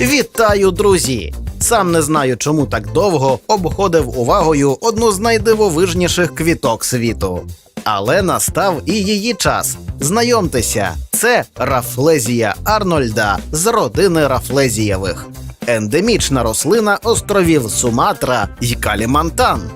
Вітаю, друзі! Сам не знаю, чому так довго обходив увагою одну з найдивовижніших квіток світу. Але настав і її час. Знайомтеся, це Рафлезія Арнольда з родини Рафлезієвих, ендемічна рослина островів Суматра й Калімантан.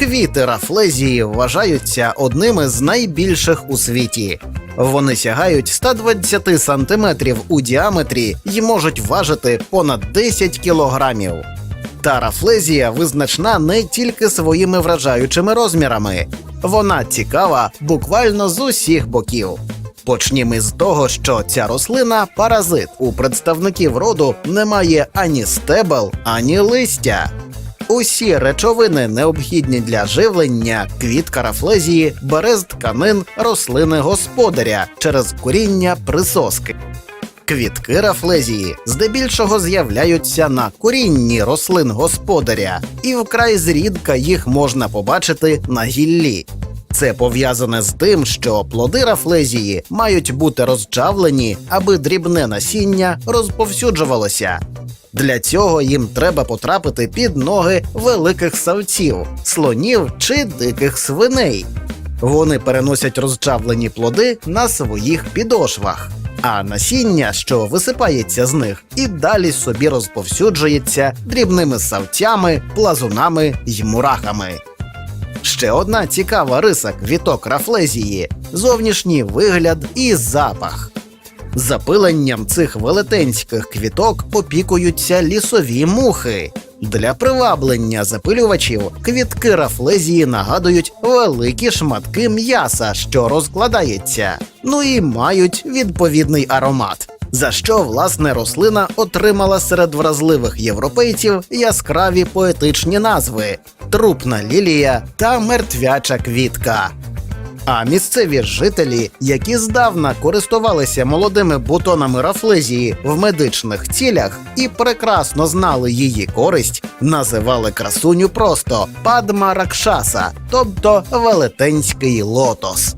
Квіти рафлезії вважаються одними з найбільших у світі. Вони сягають 120 сантиметрів у діаметрі і можуть важити понад 10 кілограмів. Та рафлезія визначна не тільки своїми вражаючими розмірами, вона цікава буквально з усіх боків. Почнімо із того, що ця рослина паразит. У представників роду немає ані стебел, ані листя. Усі речовини, необхідні для живлення, квітка рафлезії бере з тканин рослини господаря через коріння присоски. Квітки рафлезії здебільшого з'являються на корінні рослин господаря, і вкрай зрідка їх можна побачити на гіллі. Це пов'язане з тим, що плоди рафлезії мають бути розчавлені, аби дрібне насіння розповсюджувалося. Для цього їм треба потрапити під ноги великих савців, слонів чи диких свиней. Вони переносять розчавлені плоди на своїх підошвах, а насіння, що висипається з них, і далі собі розповсюджується дрібними савцями, плазунами й мурахами. Ще одна цікава риса квіток рафлезії зовнішній вигляд і запах. Запиленням цих велетенських квіток опікуються лісові мухи. Для приваблення запилювачів квітки рафлезії нагадують великі шматки м'яса, що розкладається, ну і мають відповідний аромат. За що власне рослина отримала серед вразливих європейців яскраві поетичні назви: трупна лілія та мертвяча квітка. А місцеві жителі, які здавна користувалися молодими бутонами рафлезії в медичних цілях і прекрасно знали її користь, називали красуню просто Падма Ракшаса, тобто велетенський лотос.